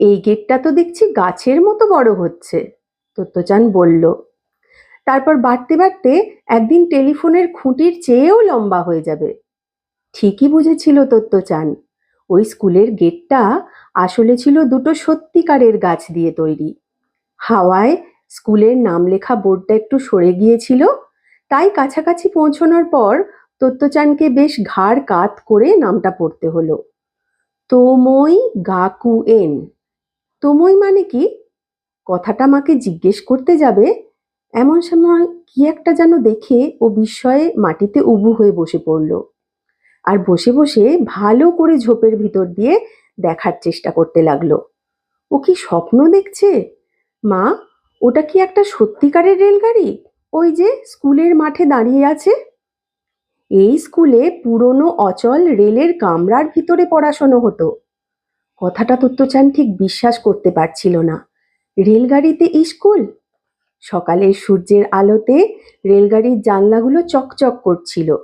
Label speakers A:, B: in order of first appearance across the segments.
A: এই গেটটা তো দেখছি গাছের মতো বড় হচ্ছে, তত্ত্বচান বলল। তারপর বাড়তে বাড়তে একদিন টেলিফোনের খুঁটির চেয়েও লম্বা হয়ে যাবে। ঠিকই বুঝেছিল তত্ত্বচান, ওই স্কুলের গেটটা আসলে ছিল দুটো সত্যিকারের গাছ দিয়ে তৈরি। হাওয়ায় স্কুলের নাম লেখা বোর্ডটা একটু সরে গিয়েছিল, তাই কাছাকাছি পৌঁছানোর পর তত্ত্বচানকে বেশ ঘাড় কাত করে নামটা পড়তে হলো। তোমই গাকুয়েন তোমই মানে কি? কথাটা মাকে জিজ্ঞেস করতে যাবে, এমন সময় কি একটা যেন দেখে ও বিস্ময়ে মাটিতে উবু হয়ে বসে পড়ল। আর বসে বসে ভালো করে ঝোপের ভিতর দিয়ে দেখার চেষ্টা করতে লাগল। ও কি স্বপ্ন দেখছে? মা, ওটা কি একটা সত্যিকারের রেলগাড়ি? ওই যে স্কুলের মাঠে দাঁড়িয়ে আছে? এই স্কুলে পুরনো অচল রেলের কামরার ভিতরে পড়াশোনা হতো। কথাটা তত্ত্বচান ঠিক বিশ্বাস করতে পারছিল না। রেলগাড়িতে স্কুল সকালের সূর্যের আলোতে রেলগাড়ির জানলাগুলো চকচক করছিল।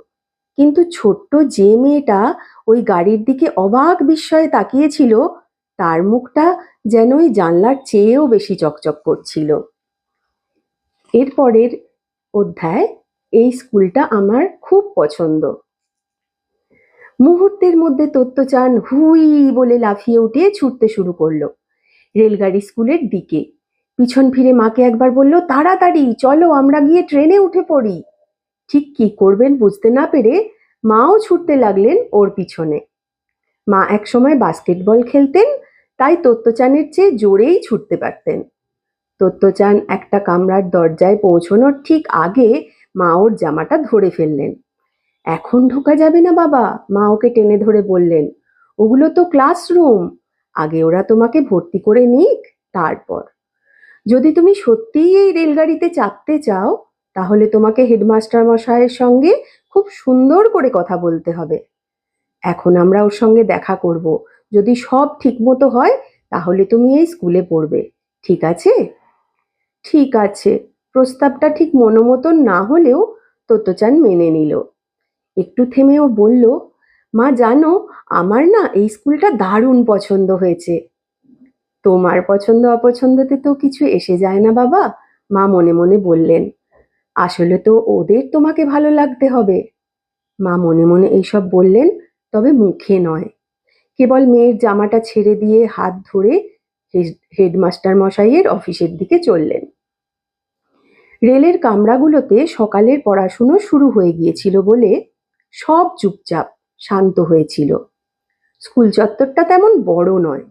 A: কিন্তু ছোট্ট যে মেয়েটা ওই গাড়ির দিকে অবাক বিস্ময়ে তাকিয়েছিল, তার মুখটা যেন ওই জানলার চেয়েও বেশি চকচক করছিল। এরপরের অধ্যায়, এই স্কুলটা আমার খুব পছন্দ। মুহূর্তের মধ্যে তত্ত্বচান হুই বলে লাফিয়ে উঠে ছুটতে শুরু করল। রেলগাড়ি স্কুলের দিকে। পিছন ফিরে মাকে একবার বলল, তাড়াতাড়ি, চলো, আমরা গিয়ে ট্রেনে উঠে পড়ি। ঠিক কি করবেন বুঝতে না পেরে মাও ছুটতে লাগলেন ওর পিছনে। মা একসময় বাস্কেটবল খেলতেন, তাই তত্ত্বচানের চেয়ে জোরেই ছুটতে পারতেন। তত্ত্বচান একটা কামরার দরজায় পৌঁছানোর ঠিক আগে মা ওর জামাটা ধরে ফেললেন। এখন ঢোকা যাবে না বাবা, মা ওকে টেনে ধরে বললেন। ওগুলো তো ক্লাসরুম। আগে ওরা তোমাকে ভর্তি করে নিক, তারপর। যদি তুমি সত্যিই এই রেলগাড়িতে চাপতে চাও, তাহলে তোমাকে হেডমাস্টার মশাইয়ের সঙ্গে খুব সুন্দর করে কথা বলতে হবে। এখন আমরা ওর সঙ্গে দেখা করব। যদি সব ঠিকমতো হয়, তাহলে তুমি এই স্কুলে পড়বে। ঠিক আছে? ঠিক আছে। প্রস্তাবটা ঠিক মনোমতন না হলেও তত্ত্বচান মেনে নিল। একটু থেমে ও বলল, মা, জানো, আমার না এই স্কুলটা দারুণ পছন্দ হয়েছে। তোমার পছন্দ অপছন্দতে তো কিছু এসে যায় না বাবা, মা মনে মনে বললেন। আসলে তো ওদের তোমাকে ভালো লাগতে হবে। মা মনে মনে এইসব বললেন, তবে মুখে নয়। কেবল মেয়ের জামাটা ছেড়ে দিয়ে হাত ধরে হেড- হেডমাস্টার মশাইয়ের অফিসের দিকে চললেন। রেলের কামরাগুলোতে সকালের পড়াশুনো শুরু হয়ে গিয়েছিল বলে সব চুপচাপ শান্ত হয়েছিল। স্কুল চত্বরটা তেমন বড় নয়।